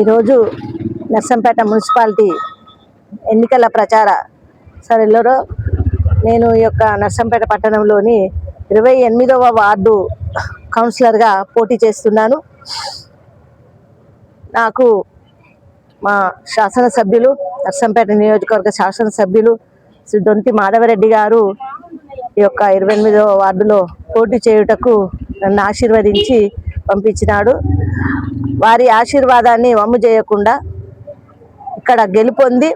ఈరోజు నర్సంపేట మున్సిపాలిటీ ఎన్నికల ప్రచార సరళిలో నేను ఈ యొక్క నర్సంపేట పట్టణంలోని ఇరవై ఎనిమిదవ వార్డు కౌన్సిలర్గా పోటీ చేస్తున్నాను. నాకు మా శాసనసభ్యులు నర్సంపేట నియోజకవర్గ శాసనసభ్యులు శ్రీ దొంతి మాధవరెడ్డి గారు ఈ యొక్క ఇరవై ఎనిమిదవ వార్డులో పోటీ చేయుటకు నన్ను ఆశీర్వదించి పంపించినాడు. వారి ఆశీర్వాదాన్ని వమ్ము చేయకుండా ఇక్కడ గెలుపొంది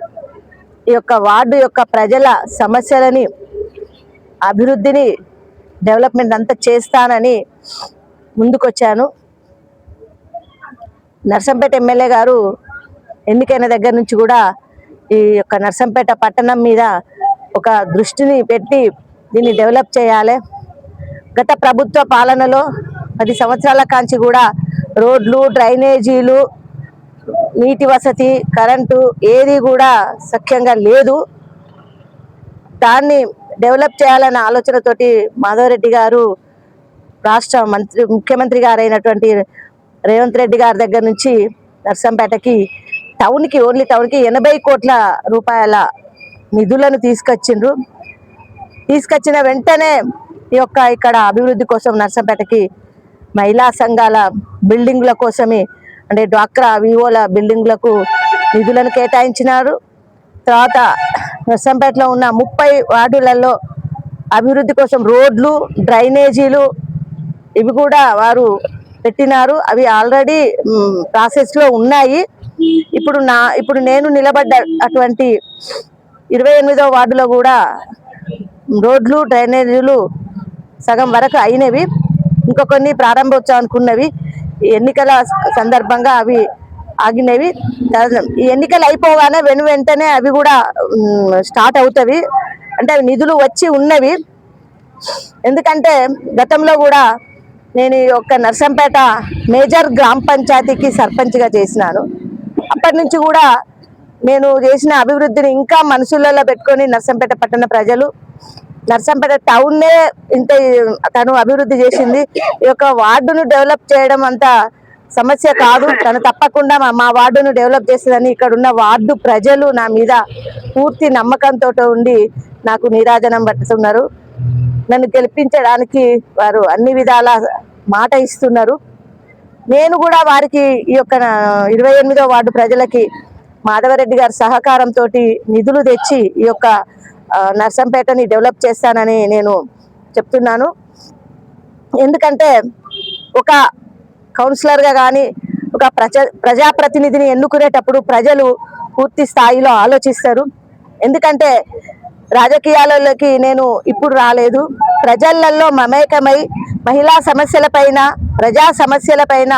ఈ యొక్క వార్డు యొక్క ప్రజల సమస్యలని అభివృద్ధిని డెవలప్మెంట్ అంతా చేస్తానని ముందుకొచ్చాను. నర్సంపేట ఎమ్మెల్యే గారు ఎన్నికైన దగ్గర నుంచి కూడా ఈ యొక్క నర్సంపేట పట్టణం మీద ఒక దృష్టిని పెట్టి దీన్ని డెవలప్ చేయాలి. గత ప్రభుత్వ పాలనలో పది సంవత్సరాల కాంచి కూడా రోడ్లు డ్రైనేజీలు నీటి వసతి కరెంటు ఏది కూడా సఖ్యంగా లేదు. దాన్ని డెవలప్ చేయాలన్న ఆలోచనతోటి మాధవరెడ్డి గారు రాష్ట్ర మంత్రి ముఖ్యమంత్రి గారైనటువంటి రేవంత్ రెడ్డి గారి దగ్గర నుంచి నర్సంపేటకి టౌన్కి ఓన్లీ టౌన్కి ఎనభై కోట్ల రూపాయల నిధులను తీసుకొచ్చిండ్రు. తీసుకొచ్చిన వెంటనే ఈ యొక్క ఇక్కడ అభివృద్ధి కోసం నర్సంపేటకి మహిళా సంఘాల బిల్డింగ్ల కోసమే అంటే డ్వాక్రా వివోల బిల్డింగ్లకు నిధులను కేటాయించినారు. తర్వాత నర్సంపేటలో ఉన్న ముప్పై వార్డులలో అభివృద్ధి కోసం రోడ్లు డ్రైనేజీలు ఇవి కూడా వారు పెట్టినారు. అవి ఆల్రెడీ ప్రాసెస్లో ఉన్నాయి. ఇప్పుడు నా ఇప్పుడు నేను నిలబడ్డ అటువంటి ఇరవై ఎనిమిదవ వార్డులో కూడా రోడ్లు డ్రైనేజీలు సగం వరకు అయినవి. ఇంకా కొన్ని ప్రారంభోత్సవానికి ఉన్నవి ఈ ఎన్నికల సందర్భంగా అవి ఆగినవి. ఈ ఎన్నికలు అయిపోగానే వెను వెంటనే అవి కూడా స్టార్ట్ అవుతవి. అంటే అవి నిధులు వచ్చి ఉన్నవి. ఎందుకంటే గతంలో కూడా నేను ఈ యొక్క నర్సంపేట మేజర్ గ్రామ పంచాయతీకి సర్పంచ్గా చేసినాను. అప్పటి నుంచి కూడా నేను చేసిన అభివృద్ధిని ఇంకా మనసులలో పెట్టుకొని నర్సంపేట పట్టణ ప్రజలు నర్సంపేట టౌన్నే ఇంత తను అభివృద్ధి చేసింది. ఈ యొక్క వార్డును డెవలప్ చేయడం అంత సమస్య కాదు. తను తప్పకుండా మా- వార్డును డెవలప్ చేస్తుందని ఇక్కడ ఉన్న వార్డు ప్రజలు నా మీద పూర్తి నమ్మకంతో ఉండి నాకు నీరాజనం పట్టుతున్నారు. నన్ను గెలిపించడానికి వారు అన్ని విధాల మాట ఇస్తున్నారు. నేను కూడా వారికి ఈ యొక్క ఇరవై ఎనిమిదో వార్డు ప్రజలకి మాధవరెడ్డి గారి సహకారంతో నిధులు తెచ్చి ఈ యొక్క నర్సంపేటని డెవలప్ చేస్తానని నేను చెప్తున్నాను. ఎందుకంటే ఒక కౌన్సిలర్గా కానీ ఒక ప్రజ ప్రజాప్రతినిధిని ఎన్నుకునేటప్పుడు ప్రజలు పూర్తి స్థాయిలో ఆలోచిస్తారు. ఎందుకంటే రాజకీయాలలోకి నేను ఇప్పుడు రాలేదు. ప్రజలలో మమేకమై మహిళా సమస్యలపైన ప్రజా సమస్యలపైన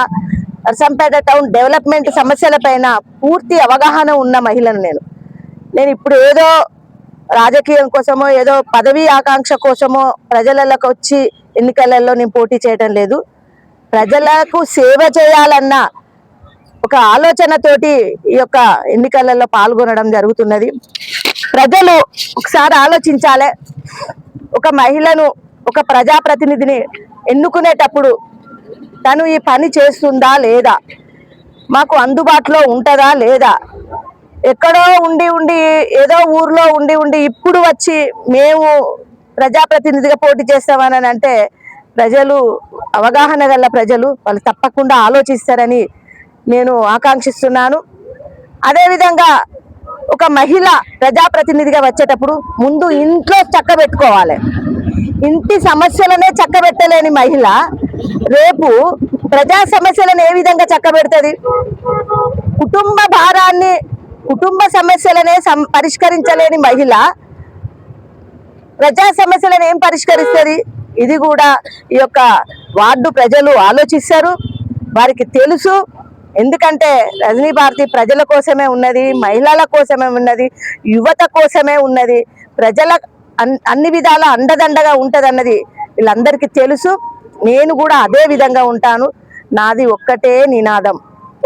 నర్సంపేట టౌన్ డెవలప్మెంట్ సమస్యలపైన పూర్తి అవగాహన ఉన్న మహిళను నేను. నేను ఇప్పుడు ఏదో రాజకీయం కోసమో ఏదో పదవి ఆకాంక్ష కోసమో ప్రజలకు వచ్చి ఎన్నికలలో నేను పోటీ చేయటం లేదు. ప్రజలకు సేవ చేయాలన్న ఒక ఆలోచనతోటి ఈ యొక్క ఎన్నికలలో పాల్గొనడం జరుగుతున్నది. ప్రజలు ఒకసారి ఆలోచించాలి. ఒక మహిళను ఒక ప్రజాప్రతినిధిని ఎన్నుకునేటప్పుడు తను ఈ పని చేస్తుందా లేదా? మాకు అందుబాటులో ఉంటుందా లేదా? ఎక్కడో ఉండి ఉండి ఏదో ఊర్లో ఉండి ఉండి ఇప్పుడు వచ్చి మేము ప్రజాప్రతినిధిగా పోటీ చేస్తామని అంటే ప్రజలు అవగాహన గల ప్రజలు వాళ్ళు తప్పకుండా ఆలోచిస్తారని నేను ఆకాంక్షిస్తున్నాను. అదేవిధంగా ఒక మహిళ ప్రజాప్రతినిధిగా వచ్చేటప్పుడు ముందు ఇంట్లో చక్కబెట్టుకోవాలి ఇంటి సమస్యలనే చక్కబెట్టలేని మహిళ రేపు ప్రజా సమస్యలను ఏ విధంగా చక్కబెడుతుంది కుటుంబ భారాన్ని కుటుంబ సమస్యలనే సం- పరిష్కరించలేని మహిళ ప్రజా సమస్యలను ఏం పరిష్కరిస్తుంది? ఇది కూడా ఈ యొక్క వార్డు ప్రజలు ఆలోచిస్తారు. వారికి తెలుసు. ఎందుకంటే రజనీ భారతి ప్రజల కోసమే ఉన్నది మహిళల కోసమే ఉన్నది యువత కోసమే ఉన్నది. ప్రజల అన్- అన్ని విధాల అండదండగా ఉంటదన్నది వీళ్ళందరికీ తెలుసు. నేను కూడా అదే విధంగా ఉంటాను. నాది ఒక్కటే నినాదం.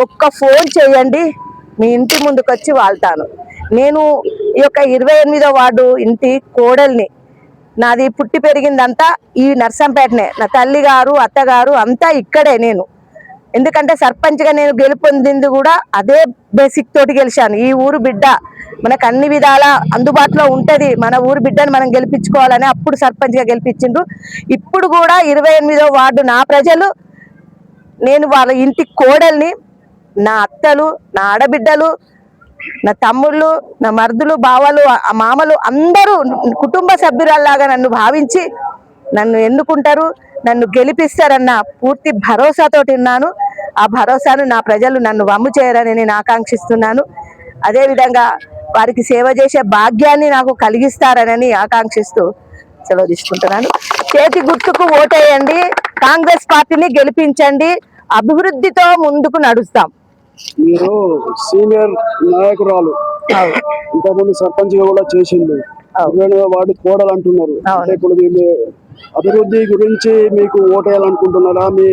ఒక్క ఫోన్ చేయండి. మీ ఇంటి ముందుకు వచ్చి వాళ్తాను. నేను ఈ యొక్క ఇరవై ఎనిమిదో వార్డు ఇంటి కోడల్ని నాది పుట్టి పెరిగిందంతా ఈ నర్సంపేటనే. నా తల్లి గారు అత్తగారు అంతా ఇక్కడే నేను. ఎందుకంటే సర్పంచ్గా నేను గెలుపొందింది కూడా అదే బేసిక్ తోటి గెలిచాను. ఈ ఊరు బిడ్డ మనకు అన్ని విధాల అందుబాటులో ఉంటుంది. మన ఊరు బిడ్డని మనం గెలిపించుకోవాలని అప్పుడు సర్పంచ్గా గెలిపించిండ్రు. ఇప్పుడు కూడా ఇరవై ఎనిమిదో వార్డు నా ప్రజలు నేను వాళ్ళ ఇంటి కోడల్ని నా అత్తలు నా ఆడబిడ్డలు నా తమ్ముళ్ళు నా మరుదులు బావలు మామలు అందరూ కుటుంబ సభ్యురాల్లాగా నన్ను భావించి నన్ను ఎన్నుకుంటారు నన్ను గెలిపిస్తారన్న పూర్తి భరోసాతోటి ఉన్నాను. ఆ భరోసాను నా ప్రజలు నన్ను వమ్ము చేయరని నేను ఆకాంక్షిస్తున్నాను. అదేవిధంగా వారికి సేవ చేసే భాగ్యాన్ని నాకు కలిగిస్తారనని ఆకాంక్షిస్తూ సెలవు తీసుకుంటున్నాను. చేతి గుర్తుకు ఓటేయండి. కాంగ్రెస్ పార్టీని గెలిపించండి. అభివృద్ధితో ముందుకు నడుస్తాం. మీరు సీనియర్ నాయకురాలు ఇంతకుముందు సర్పంచ్ కూడా. ఇరవై వాడు కోడలు అంటున్నారు ఇప్పుడు వీళ్ళు అభివృద్ధి గురించి మీకు ఓటేయాలనుకుంటున్నారా? మీ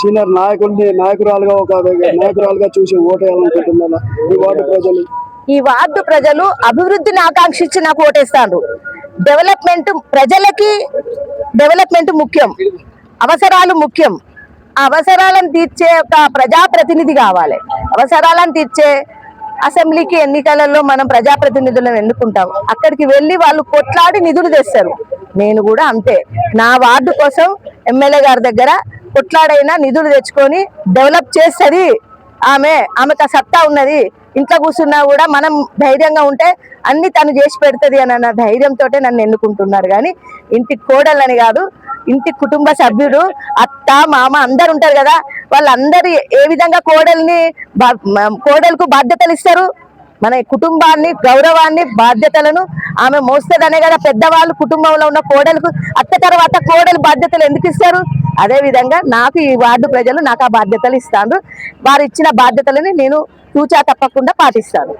సీనియర్ నాయకుల్ని నాయకురాలుగా ఒక నాయకురాలుగా చూసి ఓటేయాలనుకుంటున్నారా? ఈ వార్డు ప్రజలు? ఈ వార్డు ప్రజలు అభివృద్ధిని ఆకాంక్షించి నాకు ఓటేస్తాను డెవలప్మెంట్ ప్రజలకి డెవలప్మెంట్ ముఖ్యం. అవసరాలు ముఖ్యం. అవసరాలను తీర్చే ఒక ప్రజాప్రతినిధి కావాలి. అవసరాలను తీర్చే అసెంబ్లీకి ఎన్నికలలో మనం ప్రజాప్రతినిధులను ఎన్నుకుంటాం. అక్కడికి వెళ్ళి వాళ్ళు కొట్లాడి నిధులు తెస్తారు. నేను కూడా అంతే. నా వార్డు కోసం ఎమ్మెల్యే గారి దగ్గర కొట్లాడైనా నిధులు తెచ్చుకొని డెవలప్ చేస్తుంది. ఆమె ఆమెకు ఆ సత్తా ఉన్నది. ఇంట్లో కూర్చున్నా కూడా మనం ధైర్యంగా ఉంటే అన్ని తను చేసి పెడుతుంది అని అన్న ధైర్యంతో నన్ను ఎన్నుకుంటున్నారు. కానీ ఇంటి కోడలని కాదు ఇంటి కుటుంబ సభ్యుడు అత్త మామ అందరు ఉంటారు కదా వాళ్ళందరూ ఏ విధంగా కోడల్ని బా- కోడలకు బాధ్యతలు ఇస్తారు? మన కుటుంబాన్ని గౌరవాన్ని బాధ్యతలను ఆమె మోస్తుందనే కదా పెద్దవాళ్ళు కుటుంబంలో ఉన్న కోడలకు అత్త తర్వాత కోడలు బాధ్యతలు ఎందుకు ఇస్తారు? అదేవిధంగా నాకు ఈ వార్డు ప్రజలు నాకు ఆ బాధ్యతలు ఇస్తాను వారు ఇచ్చిన బాధ్యతలని నేను తూచా తప్పకుండా పాటిస్తాను.